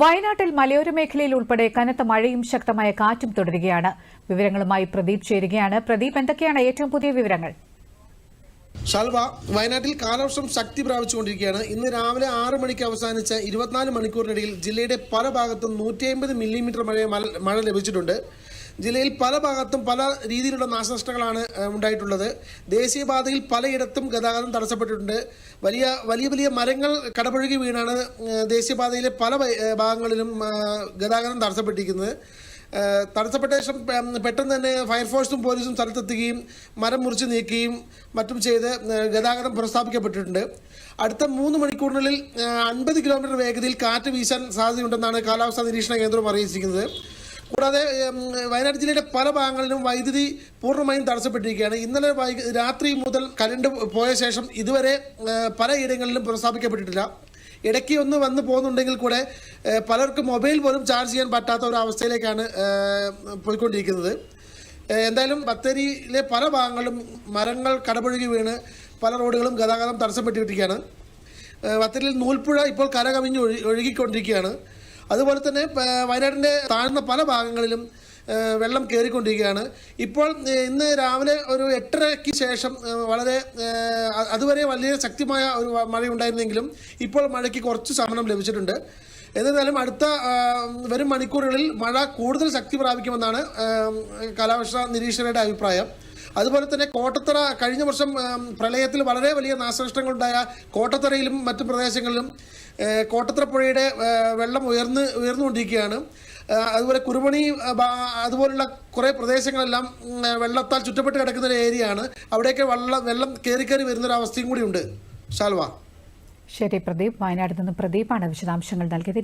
വയനാട്ടിൽ മലയോര മേഖലയിൽ ഉൾപ്പെടെ കനത്ത മഴയും ശക്തമായ കാറ്റും തുടരുകയാണ്. വിവരങ്ങളുമായി പ്രദീപ് ചേരുകയാണ്. പ്രദീപ് എന്തൊക്കെയാണ് ഏറ്റവും പുതിയ വിവരങ്ങൾ? ഷൽവ വയനാട്ടിൽ കാലവർഷം ശക്തി പ്രാപിച്ചുകൊണ്ടിരിക്കുകയാണ്. ഇന്ന് രാവിലെ ആറ് മണിക്ക് അവസാനിച്ച ഇരുപത്തിനാല് മണിക്കൂറിനിടയിൽ ജില്ലയുടെ പല ഭാഗത്തും നൂറ്റി അമ്പത് മില്ലിമീറ്റർ മഴ മഴ ലഭിച്ചിട്ടുണ്ട്. ജില്ലയിൽ പല ഭാഗത്തും പല രീതിയിലുള്ള നാശനഷ്ടങ്ങളാണ് ഉണ്ടായിട്ടുള്ളത്. ദേശീയപാതയിൽ പലയിടത്തും ഗതാഗതം തടസ്സപ്പെട്ടിട്ടുണ്ട്. വലിയ വലിയ വലിയ മരങ്ങൾ കടപുഴകി വീണാണ് ദേശീയപാതയിലെ പല ഭാഗങ്ങളിലും ഗതാഗതം തടസ്സപ്പെട്ടിരിക്കുന്നത്. തടസ്സപ്പെട്ട ശേഷം പെട്ടെന്ന് തന്നെ ഫയർഫോഴ്സും പോലീസും സ്ഥലത്തെത്തുകയും മരം മുറിച്ച് നീക്കുകയും മറ്റും ചെയ്ത് ഗതാഗതം പുനഃസ്ഥാപിക്കപ്പെട്ടിട്ടുണ്ട്. അടുത്ത മൂന്ന് മണിക്കൂറിനുള്ളിൽ അൻപത് കിലോമീറ്റർ വേഗതയിൽ കാറ്റ് വീശാൻ സാധ്യതയുണ്ടെന്നാണ് കാലാവസ്ഥാ നിരീക്ഷണ കേന്ദ്രം അറിയിച്ചിരിക്കുന്നത്. കൂടാതെ വയനാട് ജില്ലയുടെ പല ഭാഗങ്ങളിലും വൈദ്യുതി പൂർണമായും തടസ്സപ്പെട്ടിരിക്കുകയാണ്. ഇന്നലെ രാത്രി മുതൽ കരണ്ട് പോയ ശേഷം ഇതുവരെ പലയിടങ്ങളിലും പുനഃസ്ഥാപിക്കപ്പെട്ടിട്ടില്ല. ഇടയ്ക്ക് ഒന്ന് വന്ന് പോകുന്നുണ്ടെങ്കിൽ കൂടെ പലർക്കും മൊബൈൽ പോലും ചാർജ് ചെയ്യാൻ പറ്റാത്ത ഒരു അവസ്ഥയിലേക്കാണ് പോയിക്കൊണ്ടിരിക്കുന്നത്. എന്തായാലും ബത്തേരിയിലെ പല ഭാഗങ്ങളിലും മരങ്ങൾ കടപുഴകി വീണ് പല റോഡുകളും ഗതാഗതം തടസ്സപ്പെട്ടിരിക്കുകയാണ്. ബത്തേരിയിൽ നൂൽപ്പുഴ ഇപ്പോൾ കരകവിഞ്ഞ് ഒഴി ഒഴുകിക്കൊണ്ടിരിക്കുകയാണ്. അതുപോലെ തന്നെ വയനാടിന്റെ താഴ്ന്ന പല ഭാഗങ്ങളിലും വെള്ളം കയറിക്കൊണ്ടിരിക്കുകയാണ് ഇപ്പോൾ ഇന്ന് രാവിലെ ഒരു എട്ടരയ്ക്ക് ശേഷം വളരെ അതുവരെ വലിയ ശക്തിമായ ഒരു മഴയുണ്ടായിരുന്നെങ്കിലും ഇപ്പോൾ മഴയ്ക്ക് കുറച്ച് ശമനം ലഭിച്ചിട്ടുണ്ട്. എന്നിരുന്നാലും അടുത്ത വരും മണിക്കൂറുകളിൽ മഴ കൂടുതൽ ശക്തി പ്രാപിക്കുമെന്നാണ് കാലാവസ്ഥാ നിരീക്ഷകരുടെ അഭിപ്രായം. അതുപോലെ തന്നെ കോട്ടത്തറ കഴിഞ്ഞ വർഷം പ്രളയത്തിൽ വളരെ വലിയ നാശനഷ്ടങ്ങളുണ്ടായ കോട്ടത്തറയിലും മറ്റു പ്രദേശങ്ങളിലും കോട്ടത്തറ പുഴയുടെ വെള്ളം ഉയർന്ന് ഉയർന്നുകൊണ്ടിരിക്കുകയാണ്. അതുപോലെ കുറുമണി അതുപോലുള്ള കുറേ പ്രദേശങ്ങളെല്ലാം വെള്ളത്താൽ ചുറ്റപ്പെട്ട് കിടക്കുന്ന ഒരു ആണ് അവിടെയൊക്കെ വെള്ളം വെള്ളം കയറി കയറി വരുന്നൊരവസ്ഥയും കൂടിയുണ്ട്. ശാൽവ ശരി പ്രദീപ്. വയനാട് നിന്ന് പ്രദീപാണ് വിശദാംശങ്ങൾ നൽകിയത്.